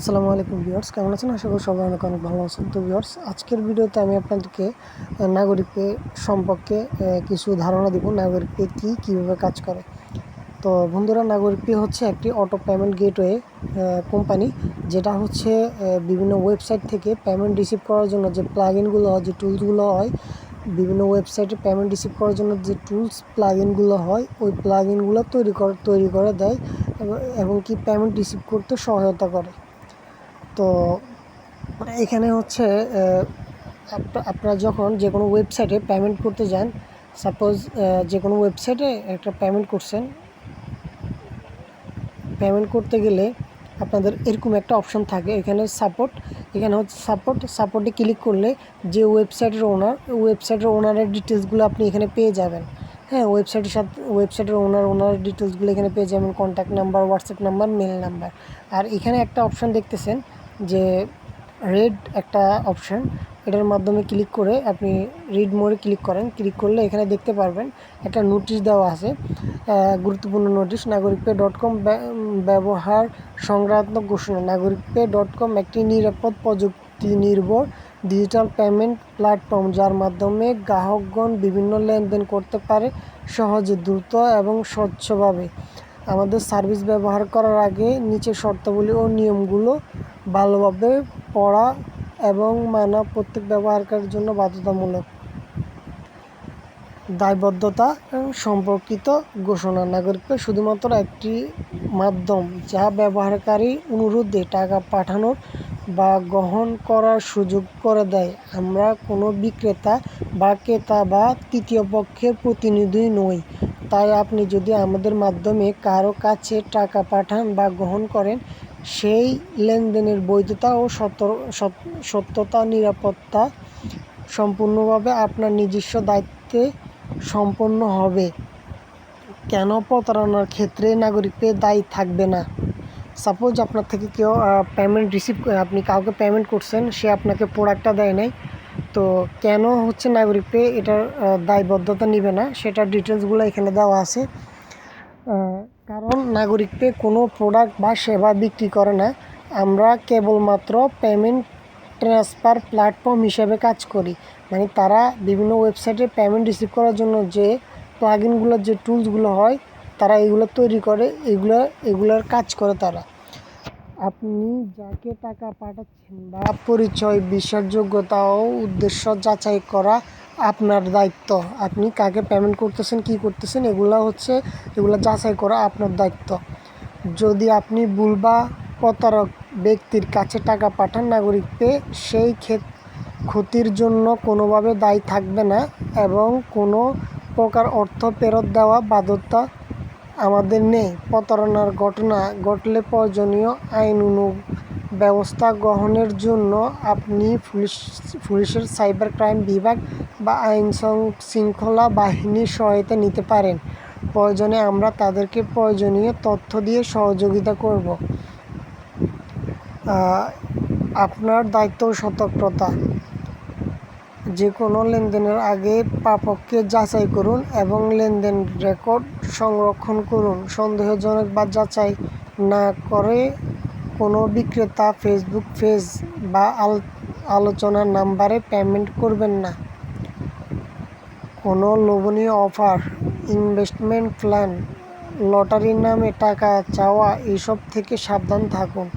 আসসালামু আলাইকুম ভিউয়ার্স, কেমন আছেন? আশা করি সবাই অনেক অনেক ভালো আছেন। তো ভিউয়ার্স, আজকের ভিডিওতে আমি আপনাদেরকে নাগরিক সম্পর্কে কিছু ধারণা দিব। নাগরিক পে কী, কীভাবে কাজ করে? তো বন্ধুরা নাগরিক পে হচ্ছে একটি অটো পেমেন্ট গেটওয়ে কোম্পানি যেটা হচ্ছে বিভিন্ন ওয়েবসাইট থেকে পেমেন্ট রিসিভ করার জন্য যে প্লাগ ইনগুলো হয় যে টুলসগুলো হয়, বিভিন্ন ওয়েবসাইটে পেমেন্ট রিসিভ করার জন্য যে টুলস প্লাগ ইনগুলো হয়, ওই প্লাগ ইনগুলো তৈরি করে তৈরি করে দেয় এবং কি পেমেন্ট রিসিভ করতে সহায়তা করে। তো এখানে হচ্ছে আপনারা যখন যে কোনো ওয়েবসাইটে পেমেন্ট করতে যান সাপোজ যে কোনো ওয়েবসাইটে একটা পেমেন্ট করছেন পেমেন্ট করতে গেলে আপনাদের এরকম একটা অপশন থাকে, এখানে সাপোর্ট এখানে হচ্ছে সাপোর্ট সাপোর্টে ক্লিক করলে যে ওয়েবসাইটের ওনার ওয়েবসাইটের ওনারের ডিটেলসগুলো আপনি এখানে পেয়ে যাবেন। হ্যাঁ ওয়েবসাইটের সাথে ওয়েবসাইটের ওনার ওনার ডিটেলসগুলো এখানে পেয়ে যাবেন contact number WhatsApp number mail number আর এখানে একটা অপশন দেখতেছেন যে রেড একটা অপশন এটার মাধ্যমে ক্লিক করে আপনি রিড মোড়ে ক্লিক করেন। ক্লিক করলে এখানে দেখতে পারবেন একটা নোটিশ দেওয়া আছে। গুরুত্বপূর্ণ নোটিশ নাগরিক পে ডট কম ব্যবহার সংক্রান্ত ঘোষণা। নাগরিক পে ডট কম একটি নিরাপদ প্রযুক্তি নির্ভর ডিজিটাল পেমেন্ট প্ল্যাটফর্ম যার মাধ্যমে গ্রাহকগণ বিভিন্ন লেনদেন করতে পারে সহজে, দ্রুত এবং স্বচ্ছভাবে। আমাদের সার্ভিস ব্যবহার করার আগে নিচের শর্তাবলী ও নিয়মগুলো ভালোভাবে পড়া এবং মানা প্রত্যেক ব্যবহারকারীর জন্য বাধ্যতামূলক। দায়বদ্ধতা সম্পর্কিত ঘোষণা। নাগরিককে শুধুমাত্র একটি মাধ্যম যা ব্যবহারকারী অনুরোধে টাকা পাঠানোর বা গ্রহণ করার সুযোগ করে দেয়। আমরা কোনো বিক্রেতা বা ক্রেতা বা তৃতীয় পক্ষের প্রতিনিধি নই। তাই আপনি যদি আমাদের মাধ্যমে কারও কাছে টাকা পাঠান বা গ্রহণ করেন সেই লেনদেনের বৈধতা ও সত্যতা, নিরাপত্তা সম্পূর্ণভাবে আপনার নিজস্ব দায়িত্বে সম্পন্ন হবে। কেন প্রতারণার ক্ষেত্রে নাগরিক পে দায়ী থাকবে না? সাপোজ আপনার থেকে কেউ পেমেন্ট রিসিভ আপনি কাউকে পেমেন্ট করছেন, সে আপনাকে প্রোডাক্টটা দেয় নাই। তো কেন হচ্ছে নাগরিক এটার দায়বদ্ধতা নেবে না? সেটার ডিটেলসগুলো এখানে দেওয়া আছে। কারণ নাগরিক পে কোনো প্রোডাক্ট বা সেবা বিক্রি করে না। আমরা কেবলমাত্র পেমেন্ট ট্রান্সফার প্ল্যাটফর্ম হিসেবে কাজ করি। মানে তারা বিভিন্ন ওয়েবসাইটে পেমেন্ট রিসিভ করার জন্য যে প্লাগ ইনগুলোর যে টুলসগুলো হয়, তারা এগুলো তৈরি করে, এগুলো, এগুলোর কাজ করে তারা। আপনি যাকে টাকা পাঠাচ্ছেন বা পরিচয়, বিশ্বাসযোগ্যতা ও উদ্দেশ্য যাচাই করা আপনার দায়িত্ব। আপনি কাকে পেমেন্ট করতেছেন, কি করতেছেন, এগুলো হচ্ছে, এগুলো যাচাই করা আপনার দায়িত্ব। যদি আপনি ভুল বা প্রতারক ব্যক্তির কাছে টাকা পাঠান নাগরিক পে সেই ক্ষেত, ক্ষতির জন্য কোনোভাবে দায়ী থাকবে না এবং কোনো প্রকার অর্থ ফেরত দেওয়া বাধ্যতা আমাদের নেই। প্রতারণার ঘটনা ঘটলে প্রয়োজনীয় আইন অনু ব্যবস্থা গ্রহণের জন্য আপনি পুলিশ, পুলিশের সাইবার ক্রাইম বিভাগ বা আইন শৃঙ্খলা বাহিনীর সহায়তা নিতে পারেন। প্রয়োজনে আমরা তাদেরকে প্রয়োজনীয় তথ্য দিয়ে সহযোগিতা করব। আপনার দায়িত্ব সতর্কতা। যে কোনো লেনদেনের আগে প্রাপককে যাচাই করুন এবং লেনদেন রেকর্ড সংরক্ষণ করুন। সন্দেহজনক বা যাচাই না করে কোনো বিক্রেতা ফেসবুক পেজ বা আল- আলোচনার নাম্বারে পেমেন্ট করবেন না। কোনো লোভনীয় অফার, ইনভেস্টমেন্ট প্ল্যান লটারির নামে টাকা চাওয়া এইসব থেকে সাবধান থাকুন।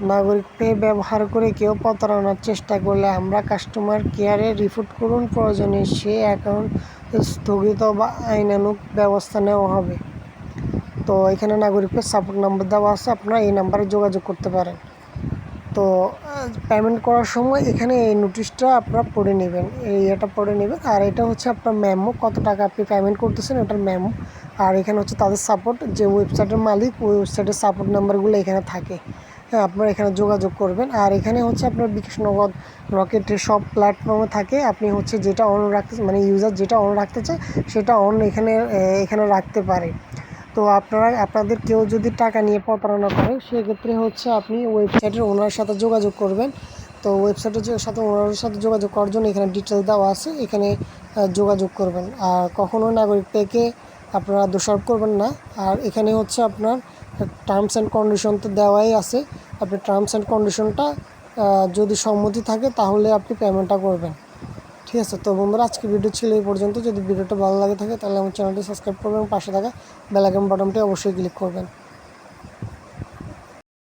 নাগরিক পে ব্যবহার করে কেউ প্রতারণার চেষ্টা করলে আমরা কাস্টমার কেয়ারে রিপোর্ট করুন। প্রয়োজনে সে অ্যাকাউন্ট স্থগিত বা আইনানুগ ব্যবস্থা নেওয়া হবে। তো এখানে নাগরিক পে সাপোর্ট নাম্বার দেওয়া আছে, আপনারা এই নাম্বারে যোগাযোগ করতে পারেন। তো পেমেন্ট করার সময় এখানে এই নোটিশটা আপনারা পড়ে নেবেন, এই এটা পড়ে নেবেন। আর এটা হচ্ছে আপনার মেমো কত টাকা আপনি পেমেন্ট করতেছেন ওটার মেমো আর এখানে হচ্ছে তাদের সাপোর্ট যে ওয়েবসাইটের মালিক, ওই ওয়েবসাইটের সাপোর্ট নাম্বারগুলো এখানে থাকে। হ্যাঁ আপনারা এখানে যোগাযোগ করবেন। আর এখানে হচ্ছে আপনার বিকাশ নগদ রকেটের সব প্ল্যাটফর্মে থাকে। আপনি হচ্ছে যেটা অন রাখতে মানে ইউজার যেটা অন রাখতে চায়, সেটা অন এখানে এখানে রাখতে পারে। তো আপনারা, আপনাদের কেউ যদি টাকা নিয়ে প্রতারণা করে, সেক্ষেত্রে হচ্ছে আপনি ওয়েবসাইটের ওনার সাথে যোগাযোগ করবেন। তো ওয়েবসাইটের সাথে ওনার সাথে যোগাযোগ করার জন্য এখানে ডিটেলস দেওয়া আছে, এখানে যোগাযোগ করবেন। আর কখনো নাগরিক পেকে আপনারা দোষারোপ করবেন না। আর এখানে হচ্ছে আপনার টার্মস অ্যান্ড কন্ডিশন তো দেওয়াই আছে। আপনি টার্মস অ্যান্ড কন্ডিশনটা যদি সম্মতি থাকে, তাহলে আপনি পেমেন্টটা করবেন। ঠিক আছে, তো বন্ধুরা, আজকে ভিডিও ছিল এই পর্যন্ত। যদি ভিডিওটা ভালো লাগে থাকে, তাহলে আমার চ্যানেলটি সাবস্ক্রাইব করবেন পাশে থাকা বেলাইকন বাটনটি অবশ্যই ক্লিক করবেন।